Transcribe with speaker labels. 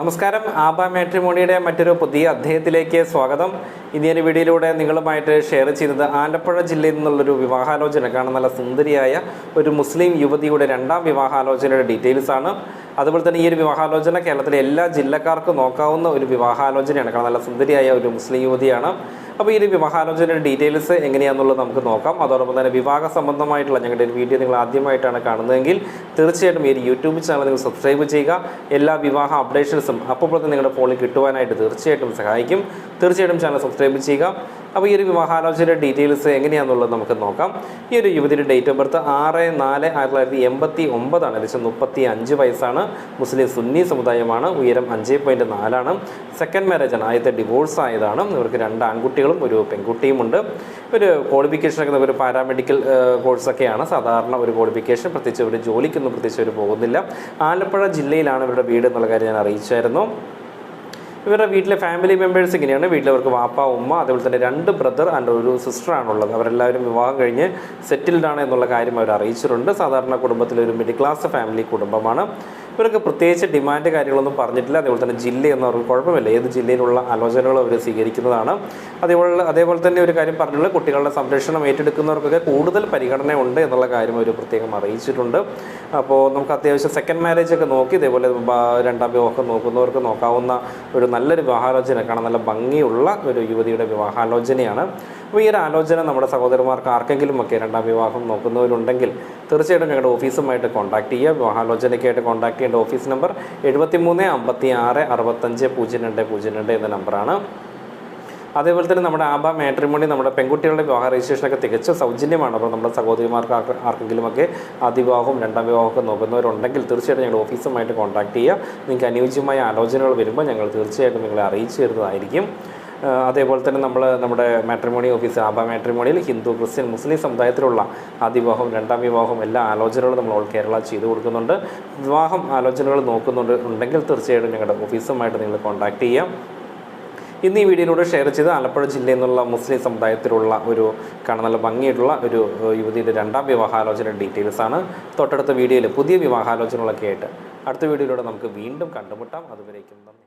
Speaker 1: നമസ്കാരം. ആബ മാട്രിമോണിയുടെ മറ്റൊരു പുതിയ അധ്യായത്തിലേക്ക് സ്വാഗതം. ഇന്ത്യൻ വീഡിയോയിലൂടെ നിങ്ങളുമായിട്ട് ഷെയർ ചെയ്തത് ആലപ്പുഴ ജില്ലയിൽ നിന്നുള്ളൊരു വിവാഹാലോചന. കാണാൻ നല്ല സുന്ദരിയായ ഒരു മുസ്ലിം യുവതിയുടെ രണ്ടാം വിവാഹാലോചനയുടെ ഡീറ്റെയിൽസ് ആണ്. അതുപോലെ തന്നെ ഈ ഒരു വിവാഹാലോചന കേരളത്തിലെ എല്ലാ ജില്ലക്കാർക്കും നോക്കാവുന്ന ഒരു വിവാഹാലോചനയാണ്. കാരണം നല്ല സുന്ദരിയായ ഒരു മുസ്ലിം യുവതിയാണ്. അപ്പോൾ ഈ ഒരു വിവാഹാലോചനയുടെ ഡീറ്റെയിൽസ് എങ്ങനെയാണെന്നുള്ളത് നമുക്ക് നോക്കാം. അതോടൊപ്പം തന്നെ വിവാഹ സംബന്ധമായിട്ടുള്ള ഞങ്ങളുടെ ഒരു വീഡിയോ നിങ്ങൾ ആദ്യമായിട്ടാണ് കാണുന്നതെങ്കിൽ തീർച്ചയായിട്ടും ഈ ഒരു യൂട്യൂബ് ചാനൽ നിങ്ങൾ സബ്സ്ക്രൈബ് ചെയ്യുക. എല്ലാ വിവാഹ അപ്ഡേഷൻസും അപ്പോൾ തന്നെ നിങ്ങളുടെ ഫോണിൽ കിട്ടുവാനായിട്ട് തീർച്ചയായിട്ടും സഹായിക്കും. തീർച്ചയായിട്ടും ചാനൽ സബ്സ്ക്രൈബ് ചെയ്യുക. അപ്പോൾ ഈ ഒരു വിവാഹാലോചനയുടെ ഡീറ്റെയിൽസ് എങ്ങനെയാണെന്നുള്ളത് നമുക്ക് നോക്കാം. ഈ ഒരു യുവതിയുടെ ഡേറ്റ് ഓഫ് ബർത്ത് ആറ് നാല് ആയിരത്തി തൊള്ളായിരത്തി എൺപത്തി ഒമ്പതാണ് മുപ്പത്തി അഞ്ച് വയസ്സാണ്. മുസ്ലിം സുന്നി സമുദായമാണ്. ഉയരം അഞ്ച് പോയിന്റ് നാലാണ് സെക്കൻഡ് മാരേജ് ആണ്. ആദ്യത്തെ ഡിവോഴ്സ് ആയതാണ്. ഇവർക്ക് രണ്ട് ആൺകുട്ടികളും ഒരു പെൺകുട്ടിയുമുണ്ട് ഒരു ക്വാളിഫിക്കേഷനൊക്കെ ഒരു പാരാമെഡിക്കൽ കോഴ്സൊക്കെയാണ് സാധാരണ ഒരു ക്വാളിഫിക്കേഷൻ പ്രത്യേകിച്ച് ഒരു ജോലിക്കൊന്നും പ്രത്യേകിച്ച് അവർ പോകുന്നില്ല. ആലപ്പുഴ ജില്ലയിലാണ് ഇവരുടെ വീട് എന്നുള്ള കാര്യം ഞാൻ അറിയിച്ചായിരുന്നു. ഇവരുടെ വീട്ടിലെ ഫാമിലി മെമ്പേഴ്സ് ഇങ്ങനെയാണ്. വീട്ടിലവർക്ക് വാപ്പ ഉമ്മ അതുപോലെ തന്നെ രണ്ട് ബ്രദർ ആൻഡ് ഒരു സിസ്റ്റർ ആണുള്ളത് അവരെല്ലാവരും വിവാഹം കഴിഞ്ഞ് സെറ്റിൽഡ് ആണ് എന്നുള്ള കാര്യം അവർ അറിയിച്ചിട്ടുണ്ട്. സാധാരണ കുടുംബത്തിലെ ഒരു മിഡിൽ ക്ലാസ് ഫാമിലി കുടുംബമാണ്. ഇവർക്ക് പ്രത്യേകിച്ച് ഡിമാൻഡ് കാര്യങ്ങളൊന്നും പറഞ്ഞിട്ടില്ല. അതേപോലെ തന്നെ ജില്ല എന്നവർക്ക് കുഴപ്പമില്ല. ഏത് ജില്ലയിലുള്ള ആലോചനകൾ അവർ സ്വീകരിക്കുന്നതാണ്. അതേപോലെ അതേപോലെ തന്നെ ഒരു കാര്യം പറഞ്ഞുള്ള കുട്ടികളുടെ സംരക്ഷണം ഏറ്റെടുക്കുന്നവർക്കൊക്കെ കൂടുതൽ പരിഗണന ഉണ്ട് എന്നുള്ള കാര്യം അവർ പ്രത്യേകം അറിയിച്ചിട്ടുണ്ട്. അപ്പോൾ നമുക്ക് അത്യാവശ്യം സെക്കൻഡ് മാരേജ് ഒക്കെ നോക്കി ഇതേപോലെ രണ്ടാം വിവാഹം നോക്കുന്നവർക്ക് നോക്കാവുന്ന ഒരു നല്ലൊരു വിവാഹാലോചന കാണാൻ നല്ല ഭംഗിയുള്ള ഒരു യുവതിയുടെ വിവാഹാലോചനയാണ്. അപ്പോൾ ഈ ഒരു ആലോചന നമ്മുടെ സഹോദരന്മാർക്ക് ആർക്കെങ്കിലും ഒക്കെ രണ്ടാം വിവാഹം നോക്കുന്നവരുണ്ടെങ്കിൽ തീർച്ചയായിട്ടും ഞങ്ങളുടെ ഓഫീസുമായിട്ട് കോൺടാക്ട് ചെയ്യുക. വിവാഹാലോചനയ്ക്കായിട്ട് കോൺടാക്ട് ചെയ്യേണ്ട ഓഫീസ് നമ്പർ എഴുപത്തി മൂന്ന് അമ്പത്തി ആറ് അറുപത്തഞ്ച് പൂജ്യം രണ്ട് പൂജ്യം രണ്ട് എന്ന നമ്പറാണ് അതേപോലെ തന്നെ നമ്മുടെ ആബ മാട്രിമോണി നമ്മുടെ പെൺകുട്ടികളുടെ വിവാഹ രജിസ്ട്രേഷനൊക്കെ തികച്ചും സൗജന്യമാണ്. അപ്പോൾ നമ്മുടെ സഹോദരിമാർക്ക് ആർക്കെങ്കിലും ആർക്കെങ്കിലുമൊക്കെ ആദ്യവിവാഹവും രണ്ടാം വിവാഹമൊക്കെ നോക്കുന്നവരുണ്ടെങ്കിൽ തീർച്ചയായിട്ടും ഞങ്ങൾ ഓഫീസുമായിട്ട് കോൺടാക്ട് ചെയ്യുക. നിങ്ങൾക്ക് അനുയോജ്യമായ ആലോചനകൾ വരുമ്പോൾ ഞങ്ങൾ തീർച്ചയായിട്ടും നിങ്ങളെ അറിയിച്ചു തരുന്നതായിരിക്കും. അതേപോലെ തന്നെ നമ്മൾ നമ്മുടെ മാട്രിമോണി ഓഫീസ് ആബ മാട്രിമോണിയിൽ ഹിന്ദു ക്രിസ്ത്യൻ മുസ്ലിം സമുദായത്തിലുള്ള ആദ്യവിവാഹം രണ്ടാം വിവാഹം എല്ലാ ആലോചനകളും നമ്മൾ ഓൾ കേരള ചെയ്തു കൊടുക്കുന്നുണ്ട്. വിവാഹം ആലോചനകൾ നോക്കുന്നുണ്ട് ഉണ്ടെങ്കിൽ തീർച്ചയായിട്ടും ഞങ്ങളുടെ ഓഫീസുമായിട്ട് നിങ്ങൾ കോൺടാക്ട് ചെയ്യാം. ഇന്ന് ഈ വീഡിയോയിലൂടെ ഷെയർ ചെയ്ത് ആലപ്പുഴ ജില്ലയിൽ നിന്നുള്ള മുസ്ലിം സമുദായത്തിലുള്ള ഒരു കാണാൻ നല്ല ഭംഗിയായിട്ടുള്ള ഒരു യുവതിയുടെ രണ്ടാം വിവാഹാലോചന ഡീറ്റെയിൽസ് ആണ്. തൊട്ടടുത്ത വീഡിയോയിൽ പുതിയ വിവാഹാലോചനകളൊക്കെ ആയിട്ട് അടുത്ത വീഡിയോയിലൂടെ നമുക്ക് വീണ്ടും കണ്ടുമുട്ടാം. അതുവരേക്കും നന്ദി.